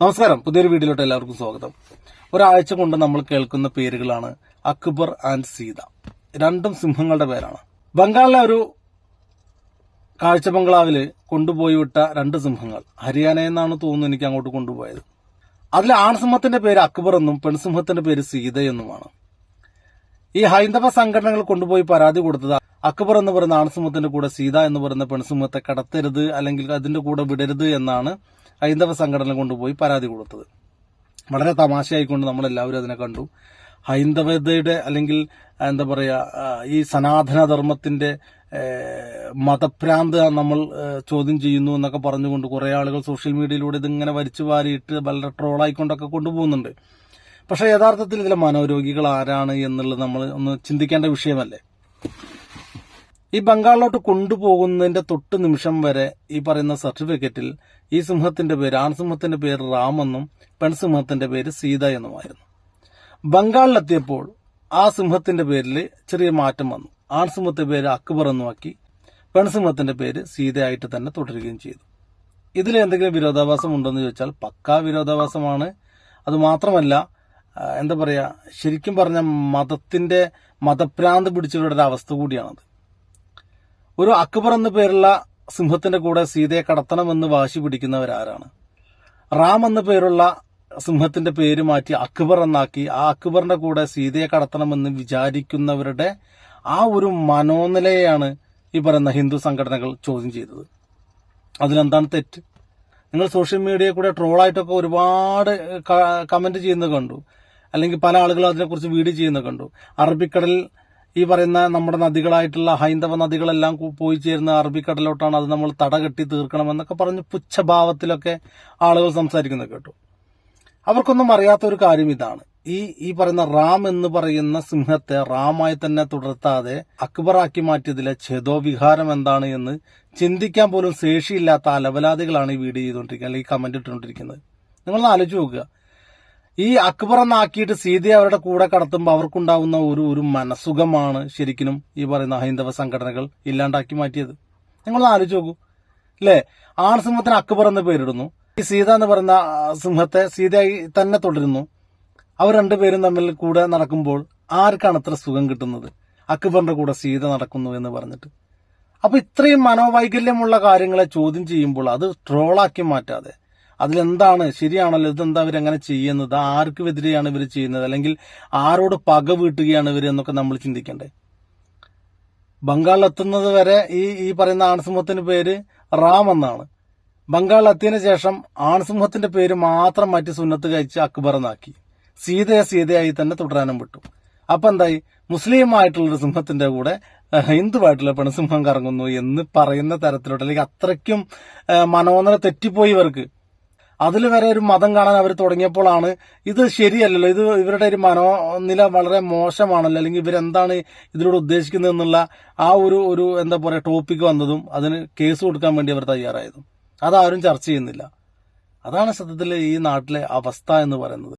നമസ്കാരം. പുതിയൊരു വീഡിയോയിലോട്ട് എല്ലാവർക്കും സ്വാഗതം. ഒരാഴ്ച കൊണ്ട് നമ്മൾ കേൾക്കുന്ന പേരുകളാണ് അക്ബർ ആൻഡ് സീത. രണ്ടും സിംഹങ്ങളുടെ പേരാണ്. ബംഗാളിലെ ഒരു കാഴ്ച ബംഗ്ലാവിൽ കൊണ്ടുപോയി വിട്ട രണ്ട് സിംഹങ്ങൾ. ഹരിയാനയിൽ നിന്നാണ് തോന്നുന്നു എനിക്ക് അങ്ങോട്ട് കൊണ്ടുപോയത്. അതിൽ ആൺസിംഹത്തിന്റെ പേര് അക്ബർ എന്നും പെൺസിംഹത്തിന്റെ പേര് സീത എന്നുമാണ്. ഈ ഹൈന്ദവ സംഘടനകൾ കൊണ്ടുപോയി പരാതി കൊടുത്തത് അക്ബർ എന്ന് പറയുന്ന ആൺസിംഹത്തിന്റെ കൂടെ സീത എന്ന് പറയുന്ന പെൺസിംഹത്തെ കടത്തരുത് അല്ലെങ്കിൽ അതിന്റെ കൂടെ വിടരുത് എന്നാണ് ഹൈന്ദവ സംഘടന കൊണ്ടുപോയി പരാതി കൊടുത്തത്. വളരെ തമാശയായിക്കൊണ്ട് നമ്മൾ എല്ലാവരും അതിനെ കണ്ടു. ഹൈന്ദവതയുടെ അല്ലെങ്കിൽ എന്താ പറയുക ഈ സനാതനധർമ്മത്തിന്റെ മതഭ്രാന്ത് നമ്മൾ ചോദ്യം ചെയ്യുന്നു എന്നൊക്കെ പറഞ്ഞുകൊണ്ട് കുറേ ആളുകൾ സോഷ്യൽ മീഡിയയിലൂടെ ഇതിങ്ങനെ വരിച്ചു വാരിയിട്ട് വളരെ ട്രോളായിക്കൊണ്ടൊക്കെ കൊണ്ടുപോകുന്നുണ്ട്. പക്ഷെ യഥാർത്ഥത്തിൽ ഇതിലെ മനോരോഗികൾ ആരാണ് എന്നുള്ളത് നമ്മൾ ഒന്ന് ചിന്തിക്കേണ്ട വിഷയമല്ലേ? ഈ ബംഗാളിലോട്ട് കൊണ്ടുപോകുന്നതിന്റെ തൊട്ട് നിമിഷം വരെ ഈ പറയുന്ന സർട്ടിഫിക്കറ്റിൽ ഈ സിംഹത്തിന്റെ പേര് ആൺസിംഹത്തിന്റെ പേര് റാമെന്നും പെൺസിംഹത്തിന്റെ പേര് സീത എന്നുമായിരുന്നു. ബംഗാളിലെത്തിയപ്പോൾ ആ സിംഹത്തിന്റെ പേരിൽ ചെറിയ മാറ്റം വന്നു. ആൺസിംഹത്തിന്റെ പേര് അക്ബർ എന്നുമാക്കി പെൺസിംഹത്തിന്റെ പേര് സീതയായിട്ട് തന്നെ തുടരുകയും ചെയ്തു. ഇതിൽ എന്തെങ്കിലും വിരോധാഭാസം ഉണ്ടെന്ന് ചോദിച്ചാൽ പക്കാ വിരോധാഭാസമാണ്. അത് മാത്രമല്ല എന്താ പറയാ ശരിക്കും പറഞ്ഞ മതത്തിന്റെ മതഭ്രാന്ത് പിടിച്ചവരുടെ ഒരു അവസ്ഥ കൂടിയാണത്. ഒരു അക്ബർ എന്ന പേരുള്ള സിംഹത്തിന്റെ കൂടെ സീതയെ കടത്തണമെന്ന് വാശി പിടിക്കുന്നവരാരാണ്? റാം എന്ന പേരുള്ള സിംഹത്തിന്റെ പേര് മാറ്റി അക്ബർ എന്നാക്കി ആ അക്ബറിന്റെ കൂടെ സീതയെ കടത്തണമെന്ന് വിചാരിക്കുന്നവരുടെ ആ ഒരു മനോനിലയാണ് ഈ പറയുന്ന ഹിന്ദു സംഘടനകൾ ചോദ്യം ചെയ്തത്. അതിലെന്താണ് തെറ്റ്? നിങ്ങൾ സോഷ്യൽ മീഡിയയിൽ കൂടെ ട്രോളായിട്ടൊക്കെ ഒരുപാട് കമന്റ് ചെയ്യുന്നത് കണ്ടു. അല്ലെങ്കിൽ പല ആളുകളും അതിനെക്കുറിച്ച് വീഡിയോ ചെയ്യുന്നത് കണ്ടു. അറബിക്കടലിൽ ഈ പറയുന്ന നമ്മുടെ നദികളായിട്ടുള്ള ഹൈന്ദവ നദികളെല്ലാം പോയി ചേരുന്ന അറബിക്കടലോട്ടാണ് അത് നമ്മൾ തടകെട്ടി തീർക്കണമെന്നൊക്കെ പറഞ്ഞ് പുച്ഛഭാവത്തിലൊക്കെ ആളുകൾ സംസാരിക്കുന്നത് കേട്ടു. അവർക്കൊന്നും അറിയാത്ത ഒരു കാര്യം ഇതാണ്. ഈ ഈ പറയുന്ന റാം എന്ന് പറയുന്ന സിംഹത്തെ റാമായി തന്നെ തുടർത്താതെ അക്ബറാക്കി മാറ്റിയതിലെ ഛേദോവിഹാരം എന്താണ് എന്ന് ചിന്തിക്കാൻ പോലും ശേഷിയില്ലാത്ത അലവലാദികളാണ് ഈ വീഡിയോ ചെയ്തുകൊണ്ടിരിക്കുന്നത് അല്ലെങ്കിൽ കമന്റ് ഇട്ടുകൊണ്ടിരിക്കുന്നത്. നിങ്ങളൊന്ന് ആലോചിച്ച് നോക്കുക. ഈ അക്ബർ എന്നാക്കിയിട്ട് സീതയെ അവരുടെ കൂടെ കടത്തുമ്പോൾ അവർക്കുണ്ടാവുന്ന ഒരു ഒരു മനസുഖമാണ് ശരിക്കും ഈ പറയുന്ന ഹൈന്ദവ സംഘടനകൾ ഇല്ലാണ്ടാക്കി മാറ്റിയത്. നിങ്ങളൊന്ന് ആലോചിച്ച് നോക്കൂ. അല്ലേ ആൺസിംഹത്തിന് അക്ബർ എന്ന് പേരിടുന്നു. ഈ സീത എന്ന് പറയുന്ന സിംഹത്തെ സീതയായി തന്നെ തുടരുന്നു. അവർ രണ്ടുപേരും തമ്മിൽ കൂടെ നടക്കുമ്പോൾ ആർക്കാണ് ഇത്ര സുഖം കിട്ടുന്നത്? അക്ബറിന്റെ കൂടെ സീത നടക്കുന്നു എന്ന് പറഞ്ഞിട്ട്. അപ്പൊ ഇത്രയും മനോവൈകല്യമുള്ള കാര്യങ്ങളെ ചോദ്യം ചെയ്യുമ്പോൾ അത് ട്രോളാക്കി മാറ്റാതെ അതിലെന്താണ്? ശരിയാണല്ലോ ഇതെന്താ ഇവരെങ്ങനെ ചെയ്യുന്നത്? ആർക്ക് എതിരെയാണ് ഇവർ ചെയ്യുന്നത്? അല്ലെങ്കിൽ ആരോട് പക വീട്ടുകയാണ് ഇവർ എന്നൊക്കെ നമ്മൾ ചിന്തിക്കണ്ടേ? ബംഗാളിലെത്തുന്നത് വരെ ഈ ഈ പറയുന്ന ആൺസിംഹത്തിന്റെ പേര് റാം എന്നാണ്. ബംഗാളിലെത്തിയതിനു ശേഷം ആൺസിംഹത്തിന്റെ പേര് മാത്രം മാറ്റി സുന്നത്ത് കഴിച്ച് അക്ബർ എന്നാക്കി സീതയെ സീതയായി തന്നെ തുടരാനും വിട്ടു. അപ്പൊ എന്തായി? മുസ്ലിം ആയിട്ടുള്ളൊരു സിംഹത്തിന്റെ കൂടെ ഹിന്ദുവായിട്ടുള്ള പെൺസിംഹം കറങ്ങുന്നു എന്ന് പറയുന്ന തരത്തിലോട്ട് അല്ലെങ്കിൽ അത്രയ്ക്കും മനോനര തെറ്റിപ്പോയി ഇവർക്ക്. അതിൽ വരെ ഒരു മതം കാണാൻ അവർ തുടങ്ങിയപ്പോഴാണ് ഇത് ശരിയല്ലല്ലോ. ഇത് ഇവരുടെ ഒരു മനോനില വളരെ മോശമാണല്ലോ. അല്ലെങ്കിൽ ഇവരെന്താണ് ഇതിലൂടെ ഉദ്ദേശിക്കുന്നത് എന്നുള്ള ആ ഒരു ഒരു എന്താ പറയുക ടോപ്പിക് വന്നതും അതിന് കേസ് കൊടുക്കാൻ വേണ്ടി അവർ തയ്യാറായതും. അതാരും ചർച്ച ചെയ്യുന്നില്ല. അതാണ് സത്യത്തിൽ ഈ നാട്ടിലെ അവസ്ഥ എന്ന് പറയുന്നത്.